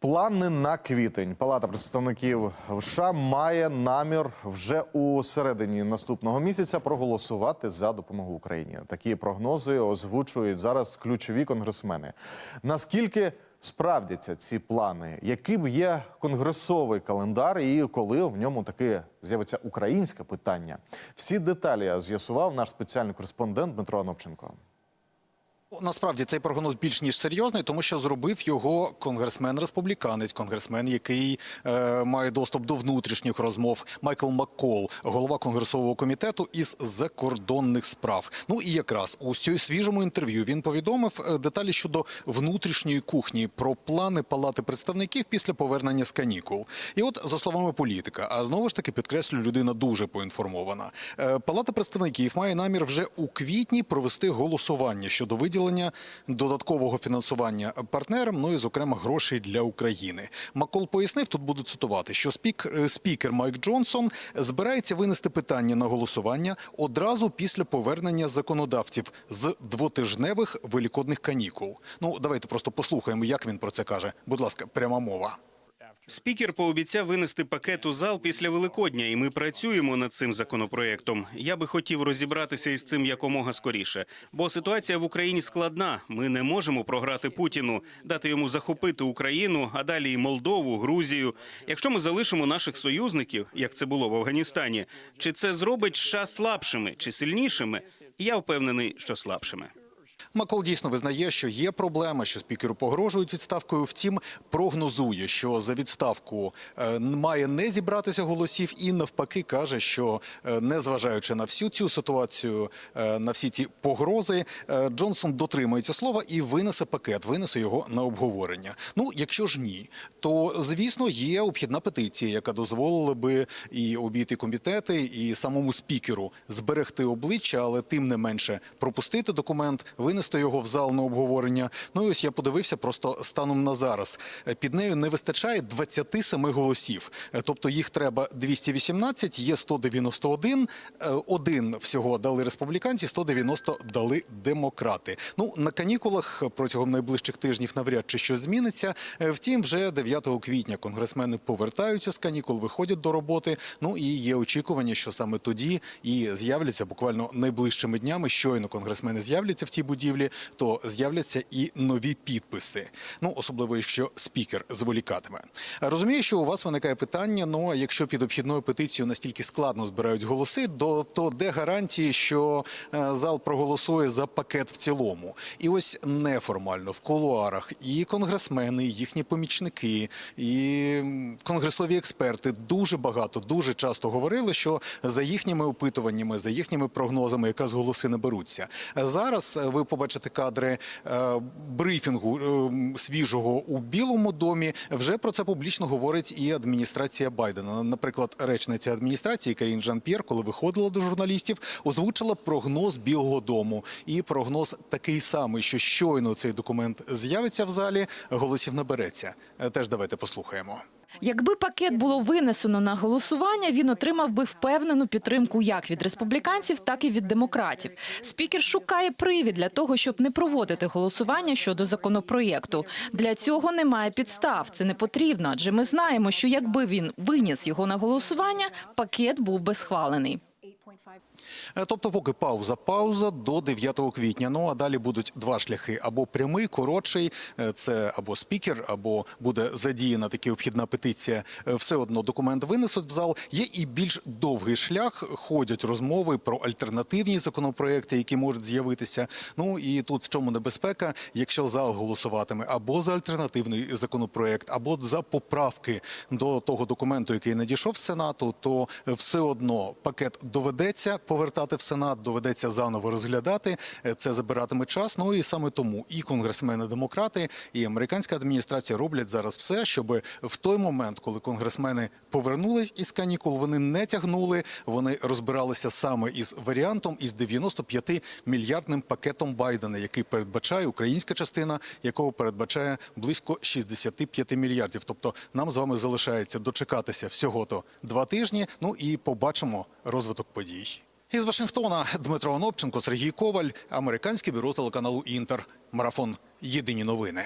Плани на квітень. Палата представників США має намір вже у середині наступного місяця проголосувати за допомогу Україні. Такі прогнози озвучують зараз ключові конгресмени. Наскільки справдяться ці плани? Яким є конгресовий календар, і коли в ньому таки з'явиться українське питання? Всі деталі з'ясував наш спеціальний кореспондент Дмитро Анопченко. Насправді цей прогноз більш ніж серйозний, тому що зробив його конгресмен-республіканець, конгресмен, який е, має доступ до внутрішніх розмов. Майкл Маккол, голова конгресового комітету із закордонних справ. Ну і якраз у свіжому інтерв'ю він повідомив е, деталі щодо внутрішньої кухні про плани палати представників після повернення з канікул. І от за словами політика, а знову ж таки підкреслю, людина дуже поінформована. Е, Палата представників має намір вже у квітні провести голосування щодо виділення додаткового фінансування партнерам, ну і зокрема грошей для України. Макол пояснив, тут буду цитувати, що спік, е, спікер Майк Джонсон збирається винести питання на голосування одразу після повернення законодавців з двотижневих великодних канікул. Ну давайте просто послухаємо, як він про це каже. Будь ласка, пряма мова. Спікер пообіцяв винести пакет у зал після Великодня, і ми працюємо над цим законопроектом. Я би хотів розібратися із цим якомога скоріше, бо ситуація в Україні складна. Ми не можемо програти Путіну, дати йому захопити Україну, а далі і Молдову, Грузію. Якщо ми залишимо наших союзників, як це було в Афганістані, чи це зробить США слабшими чи сильнішими? Я впевнений, що слабшими. Макол дійсно визнає, що є проблема, що спікеру погрожують відставкою. Втім, прогнозує, що за відставку е, має не зібратися голосів, і навпаки каже, що е, незважаючи на всю цю ситуацію, е, на всі ці погрози, Джонсон дотримується слова і винесе пакет, винесе його на обговорення. Ну, якщо ж ні, то звісно є обхідна петиція, яка дозволила би і обійти комітети, і самому спікеру зберегти обличчя, але тим не менше пропустити документ, винести його в зал на обговорення. Ну і ось я подивився просто станом на зараз. Е, Під нею не вистачає 27 голосів. Е, Тобто їх треба 218, є 191, е, один всього дали республіканці, 190 дали демократи. Ну на канікулах протягом найближчих тижнів навряд чи щось зміниться. Втім, вже 9 квітня конгресмени повертаються з канікул, виходять до роботи. Ну і є очікування, що саме тоді і з'являться буквально найближчими днями. Щойно конгресмени з'являться в тій будівлі, то з'являться і нові підписи. Ну особливо якщо спікер зволікатиме. Розумію, що у вас виникає питання. Ну а якщо під обхідною петицією настільки складно збирають голоси, до то де гарантії, що е, зал проголосує за пакет в цілому? І ось неформально в кулуарах і конгресмени, і їхні помічники, і конгресові експерти дуже багато, дуже часто говорили, що за їхніми опитуваннями, за їхніми прогнозами, якраз голоси не беруться. Зараз е, ви побачите кадри е, брифінгу е, свіжого у Білому домі. Вже про це публічно говорить і адміністрація Байдена. Наприклад, речниця адміністрації Карін Жан П'єр, коли виходила до журналістів, озвучила прогноз Білого дому. І прогноз такий самий, що щойно цей документ з'явиться в залі, голосів набереться. Е, Теж давайте послухаємо. Якби пакет було винесено на голосування, він отримав би впевнену підтримку як від республіканців, так і від демократів. Спікер шукає привід для того, щоб не проводити голосування щодо законопроєкту. Для цього немає підстав. Це не потрібно, адже ми знаємо, що якби він виніс його на голосування, пакет був би схвалений. Е, Тобто, поки пауза, пауза до 9 квітня. Ну а далі будуть два шляхи: або прямий, коротший, е, це або спікер, або буде задіяна таки обхідна петиція. Е, Все одно документ винесуть в зал. Є і більш довгий шлях. Ходять розмови про альтернативні законопроекти, які можуть з'явитися. Ну і тут в чому небезпека, якщо зал голосуватиме або за альтернативний законопроект, або за поправки до того документу, який надійшов з сенату, то все одно пакет доведеться повертати в сенат, доведеться заново розглядати. Е, Це забиратиме час. Ну і саме тому і конгресмени-демократи, і американська адміністрація роблять зараз все, щоб в той момент, коли конгресмени повернулись із канікул, вони не тягнули. Вони розбиралися саме із варіантом із 95 мільярдним пакетом Байдена, який передбачає українська частина, якого передбачає близько 65 мільярдів. Тобто нам з вами залишається дочекатися всього то два тижні. Ну і побачимо розвиток подій. Із Вашингтона Дмитро Онопченко, Сергій Коваль, американське бюро телеканалу Інтер. Марафон. Єдині новини.